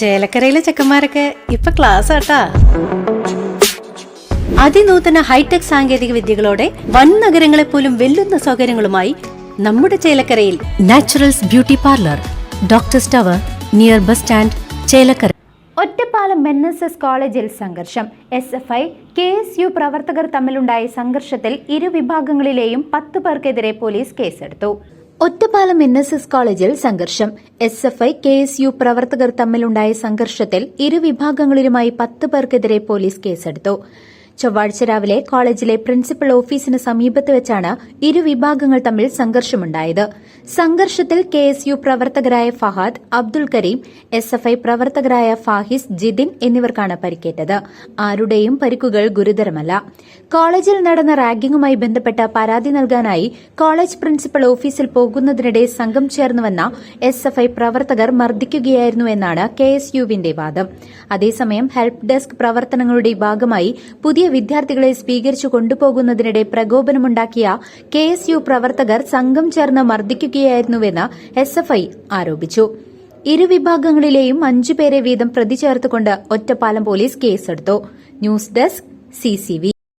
ചേലക്കരയിലെ ചെക്കന്മാരൊക്കെ ഇപ്പൊ ക്ലാസ് ആട്ടാ. അതിനൂതന ഹൈടെക് സാങ്കേതിക വിദ്യകളോടെ വൻ നഗരങ്ങളെ പോലും വെല്ലുന്ന സൗകര്യങ്ങളുമായി നമ്മുടെ ചേലക്കരയിൽ naturals beauty parlour doctor tower near bus stand Chelakkara. Ottapalam N S S കോളേജിൽ സംഘർഷം. S F I K S U പ്രവർത്തകർ തമ്മിലുണ്ടായ സംഘർഷത്തിൽ ഇരുവിഭാഗങ്ങളിലെയും പത്ത് പേർക്കെതിരെ പോലീസ് കേസെടുത്തു. ഒറ്റപ്പാലം എൻ എസ് എസ് കോളേജിൽ സംഘർഷം. S F I K S U പ്രവർത്തകർ തമ്മിലുണ്ടായ സംഘർഷത്തിൽ ഇരുവിഭാഗങ്ങളിലുമായി പത്ത് പേർക്കെതിരെ പോലീസ് കേസെടുത്തു. ചൊവ്വാഴ്ച രാവിലെ കോളേജിലെ പ്രിൻസിപ്പൽ ഓഫീസിന് സമീപത്ത് വെച്ചാണ് ഇരു വിഭാഗങ്ങൾ തമ്മിൽ സംഘർഷമുണ്ടായത്. സംഘർഷത്തിൽ കെ എസ് യു പ്രവർത്തകരായ Fahad Abdul Karim S F I പ്രവർത്തകരായ ഫാഹിസ് ജിതിൻ എന്നിവർക്കാണ് പരിക്കേറ്റത്. ആരുടെയും പരിക്കുകൾ ഗുരുതരമല്ല. കോളേജിൽ നടന്ന റാഗിംഗുമായി ബന്ധപ്പെട്ട പരാതി നൽകാനായി കോളേജ് പ്രിൻസിപ്പൽ ഓഫീസിൽ പോകുന്നതിനിടെ സംഘം ചേർന്നുവെന്ന എസ് എഫ് ഐ പ്രവർത്തകർ മർദ്ദിക്കുകയായിരുന്നുവെന്നാണ് കെ എസ് യുവിന്റെ വാദം. അതേസമയം ഹെൽപ് ഡെസ്ക് പ്രവർത്തനങ്ങളുടെ ഭാഗമായി പുതിയ വിദ്യാർത്ഥികളെ സ്വീകരിച്ചു കൊണ്ടുപോകുന്നതിനിടെ പ്രകോപനമുണ്ടാക്കിയ കെ എസ് യു പ്രവർത്തകർ സംഘം ചേർന്ന് മർദ്ദിക്കുകയായിരുന്നുവെന്ന് എസ് എഫ് ഐ ആരോപിച്ചു. ഇരുവിഭാഗങ്ങളിലെയും അഞ്ചുപേരെ വീതം പ്രതി ചേർത്തുകൊണ്ട് ഒറ്റപ്പാലം പോലീസ് കേസെടുത്തു. News desk C